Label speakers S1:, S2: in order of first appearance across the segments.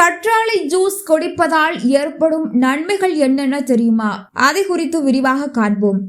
S1: கற்றாழை ஜூஸ் குடிப்பதால் ஏற்படும் நன்மைகள் என்னென்ன தெரியுமா? அதை குறித்து விரிவாக காண்போம்.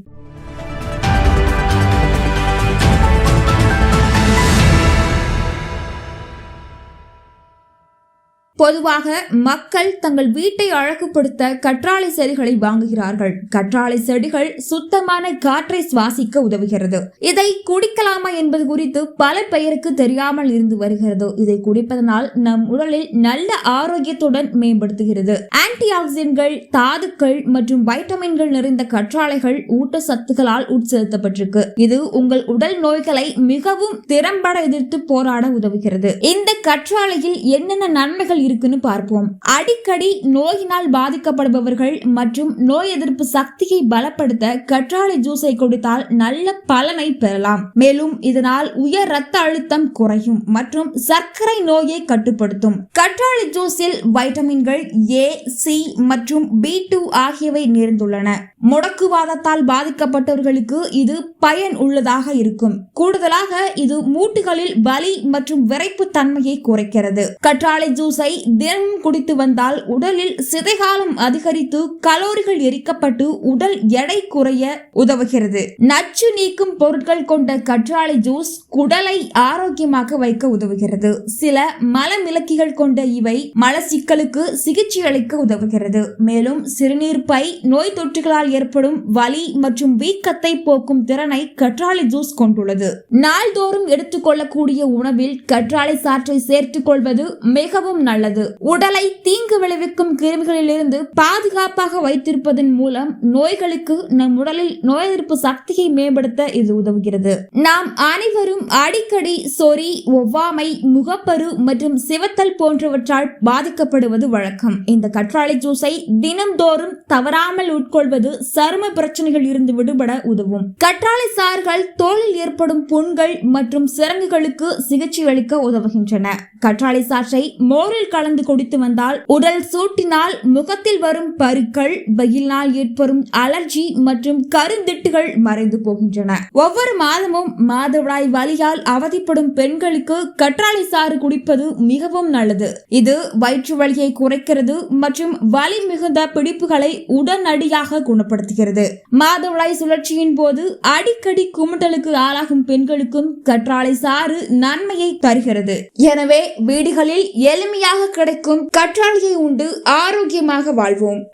S1: பொதுவாக மக்கள் தங்கள் வீட்டை அழகுபடுத்த கற்றாழை செடிகளை வாங்குகிறார்கள். கற்றாழை செடிகள் சுத்தமான காற்றை சுவாசிக்க உதவுகிறது. இதை குடிக்கலாமா என்பது குறித்து பல பெயருக்கு தெரியாமல் இருந்து வருகிறது. இதை குடிப்பதனால் நம் உடலில் நல்ல ஆரோக்கியத்துடன் மேம்படுத்துகிறது. ஆன்டி ஆக்சிடென்ட்கள் தாதுக்கள் மற்றும் வைட்டமின்கள் நிறைந்த கற்றாழைகள் ஊட்டச்சத்துக்களால் உட்செலுத்தப்பட்டிருக்கு. இது உங்கள் உடல் நோய்களை மிகவும் திறம்பட எதிர்த்து போராட உதவுகிறது. இந்த கற்றாழையில் என்னென்ன நன்மைகள் இருக்குன்னு பார்ப்போம். அடிக்கடி நோயினால் பாதிக்கப்படுபவர்கள் மற்றும் நோய் எதிர்ப்பு சக்தியை பலப்படுத்த கற்றாழை ஜூஸை கொடுத்தால் நல்ல பலனை பெறலாம். மேலும் இதனால் உயர் ரத்த அழுத்தம் குறையும் மற்றும் சர்க்கரை நோயை கட்டுப்படுத்தும். கற்றாழை ஜூஸில் வைட்டமின்கள் ஏ சி மற்றும் பி டூ ஆகியவை நிறைந்துள்ளன. முடக்குவாதத்தால் பாதிக்கப்பட்டவர்களுக்கு இது பயன் உள்ளதாக இருக்கும். கூடுதலாக இது மூட்டுகளில் வலி மற்றும் விரைப்பு தன்மையை குறைக்கிறது. கற்றாழை ஜூஸை தினமும் குடித்து வந்தால் உடலில் சிதைகாலம் அதிகரித்து கலோரிகள் எரிக்கப்பட்டு உடல் எடை குறைய உதவுகிறது. நச்சு நீக்கும் பொருட்கள் கொண்ட கற்றாழை ஜூஸ் குடலை ஆரோக்கியமாக வைக்க உதவுகிறது. சில மலமிளக்கிகள் கொண்ட இவை மலச்சிக்கலுக்கு சிகிச்சை அளிக்க உதவுகிறது. மேலும் சிறுநீர் பை நோய் தொற்றுகளால் ஏற்படும் வலி மற்றும் வீக்கத்தை போக்கும் திறனை கற்றாழை ஜூஸ் கொண்டுள்ளது. நாள்தோறும் எடுத்துக்கொள்ளக்கூடிய உணவில் கற்றாழை சாற்றை சேர்த்துக் கொள்வது மிகவும் நல்லது. உடலை தீங்கு விளைவிக்கும் கிருமிகளிலிருந்து பாதுகாப்பாக வைத்திருப்பதன் மூலம் நோய்களுக்கு நம் உடலில் நோய் எதிர்ப்பு சக்தியை மேம்படுத்த இது உதவுகிறது. நாம் அனைவரும் அடிக்கடி சொறி ஒவ்வாமை முகப்பரு மற்றும் சிவத்தல் போன்றவற்றால் பாதிக்கப்படுவது வழக்கம். இந்த கற்றாழை ஜூஸை தினம்தோறும் தவறாமல் உட்கொள்வது சரும பிரச்சனைகள் இருந்து விடுபட உதவும். கற்றாழை சாறுகள் தோலில் ஏற்படும் புண்கள் மற்றும் சிறங்குகளுக்கு சிகிச்சை அளிக்க உதவுகின்றன. கற்றாழை சாற்றை மோரில் கலந்து குடித்து வந்தால் உடல் சூட்டினால் முகத்தில் வரும் பருக்கள் வெயிலினால் ஏற்படும் அலர்ஜி மற்றும் கருந்திட்டுகள் மறைந்து போகின்றன. ஒவ்வொரு மாதமும் மாதவிடாய் வலியால் அவதிப்படும் பெண்களுக்கு கற்றாழை சாறு குடிப்பது மிகவும் நல்லது. இது வயிற்று வலியை குறைக்கிறது மற்றும் வலி மிகுந்த பிடிப்புகளை உடனடியாக குணப்படுத்துகிறது. மாதவிடாய் சுழற்சியின் போது அடிக்கடி குமட்டலுக்கு ஆளாகும் பெண்களுக்கும் கற்றாழை சாறு நன்மையை தருகிறது. எனவே வீடுகளில் எளிமையாக கிடைக்கும். கற்றாழையை உண்டு ஆரோக்கியமாக வாழ்வோம்.